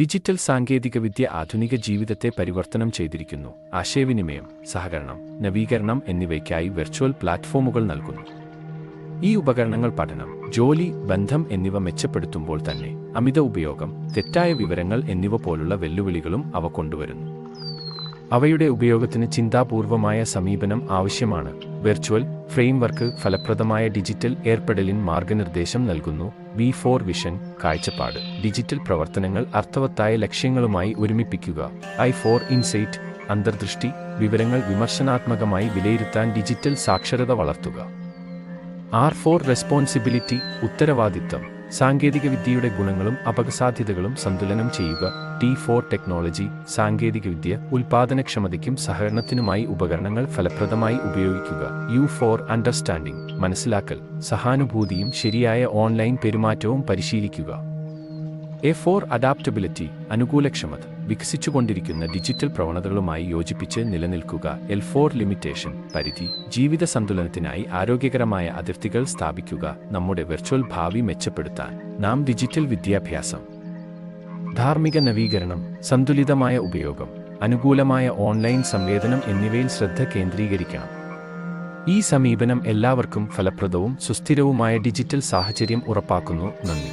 Digital സാങ്കേതികവിദ്യ ആധുനിക ജീവിതത്തെ പരിവർത്തനം ചെയ്തിരിക്കുന്നു. ആശയവിനിമയം സഹകരണം നവീകരണം എന്നിവയ്ക്കായി വെർച്വൽ പ്ലാറ്റ്ഫോമുകൾ നൽകുന്നു. ഈ ഉപകരണങ്ങൾ പഠനം ജോലി ബന്ധം എന്നിവ മെച്ചപ്പെടുത്തുമ്പോൾ തന്നെ അമിത ഉപയോഗം തെറ്റായ വിവരങ്ങൾ എന്നിവ പോലുള്ള വെല്ലുവിളികളും അവ കൊണ്ടുവരുന്നു. അവയുടെ ഉപയോഗത്തിന് ചിന്താപൂർവമായ സമീപനം ആവശ്യമാണ്. വെർച്വൽ ഫ്രെയിംവർക്ക് ഫലപ്രദമായ ഡിജിറ്റൽ ഏർപ്പെടലിൻ മാർഗനിർദ്ദേശം നൽകുന്നു. വി ഫോർ വിഷൻ കാഴ്ചപ്പാട്. ഡിജിറ്റൽ പ്രവർത്തനങ്ങൾ അർത്ഥവത്തായ ലക്ഷ്യങ്ങളുമായി ഒരുമിപ്പിക്കുക. ഐ ഫോർ ഇൻസൈറ്റ് അന്തർദൃഷ്ടി വിവരങ്ങൾ വിമർശനാത്മകമായി വിലയിരുത്താൻ ഡിജിറ്റൽ സാക്ഷരത വളർത്തുക. ആർ ഫോർ റെസ്പോൺസിബിലിറ്റി ഉത്തരവാദിത്തം സാങ്കേതികവിദ്യയുടെ ഗുണങ്ങളും അപകസാധ്യതകളും സന്തുലനം ചെയ്യുക. ടി ഫോർ ടെക്നോളജി സാങ്കേതികവിദ്യ ഉൽപാദനക്ഷമതയ്ക്കും സഹകരണത്തിനുമായി ഉപകരണങ്ങൾ ഫലപ്രദമായി ഉപയോഗിക്കുക. യു ഫോർ അണ്ടർസ്റ്റാൻഡിംഗ് മനസ്സിലാക്കൽ സഹാനുഭൂതിയും ശരിയായ ഓൺലൈൻ പെരുമാറ്റവും പരിശീലിക്കുക. എ ഫോർ അഡാപ്റ്റബിലിറ്റി അനുകൂലക്ഷമത വികസിച്ചുകൊണ്ടിരിക്കുന്ന ഡിജിറ്റൽ പ്രവണതകളുമായി യോജിപ്പിച്ച് നിലനിൽക്കുക. എൽ ഫോർ ലിമിറ്റേഷൻ പരിധി ജീവിത സന്തുലനത്തിനായി ആരോഗ്യകരമായ അതിർത്തികൾ സ്ഥാപിക്കുക. നമ്മുടെ വെർച്വൽ ഭാവി മെച്ചപ്പെടുത്താൻ നാം ഡിജിറ്റൽ വിദ്യാഭ്യാസം. ധാർമ്മിക നവീകരണം സന്തുലിതമായ ഉപയോഗം അനുകൂലമായ ഓൺലൈൻ സംവേദനം എന്നിവയിൽ ശ്രദ്ധ കേന്ദ്രീകരിക്കണം. ഈ സമീപനം എല്ലാവർക്കും ഫലപ്രദവും സുസ്ഥിരവുമായ ഡിജിറ്റൽ സാഹചര്യം ഉറപ്പാക്കുന്നു. നന്ദി.